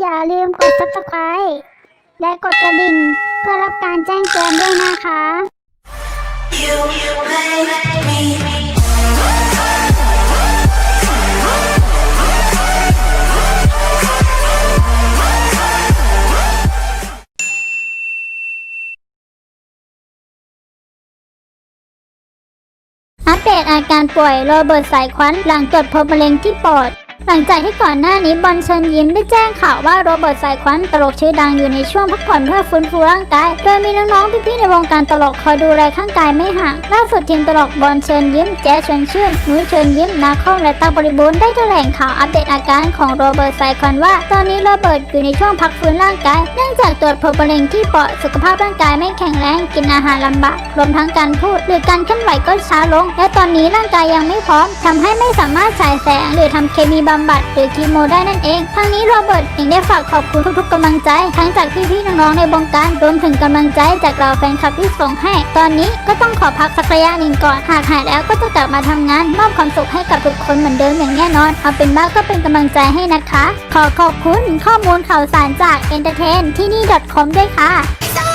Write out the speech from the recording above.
อย่าลืมกด subscribe และกดกระดิ่ง เพื่อรับการแจ้งเตือนด้วยนะคะ You make me อัปเดตอาการป่วยโรเบิร์ตสายควันหลังตรวจพบมะเร็งที่ปอด หลังจากที่ก่อนหน้านี้บอลเชิญยิ้มได้แจ้งข่าวว่าโรเบิร์ตสายควันตลกชื่อดังอยู่ในช่วงพักผ่อนเพื่อฟื้นฟูร่างกาย โดยมีน้องๆพี่ๆในวงการตลกคอยดูแลข้างกายไม่ห่าง ล่าสุดทีมตลกบอลเชิญยิ้มแจ๊สชวนชื่นนุ้ยเชิญยิ้มนาคอมและตาบริบูรณ์ได้แถลงข่าวอัปเดตอาการของโรเบิร์ตสายควันว่า ตอนนี้โรเบิร์ตอยู่ในช่วงพักฟื้นร่างกาย เนื่องจากตรวจพบมะเร็งที่ปอดสุขภาพร่างกายไม่แข็งแรงกินอาหารลำบากรวมทั้งการพูด หรือการเคลื่อนไหวก็ช้าลง และตอนนี้ร่างกายยังไม่พร้อมทำให้ไม่สามารถฉายแสงหรือทำเคมีบำบัดหรือคีโมได้นั่นเอง ทั้งนี้โรเบิร์ตยังได้ฝากขอบคุณทุกๆกำลังใจ ทั้งจากพี่ๆน้องๆในวงการรวมถึงกำลังใจจากเราแฟนคลับที่ส่งให้ ตอนนี้ก็ต้องขอพักสักระยะหนึ่งก่อน หากหายแล้วก็จะกลับมาทำงานมอบความสุขให้กับทุกคนเหมือนเดิมอย่างแน่นอนเอาเป็นว่าก็เป็นกำลังใจให้นะคะ ขอขอบคุณข้อมูลข่าวสารจาก entertain ที่นี่ .com ด้วยค่ะ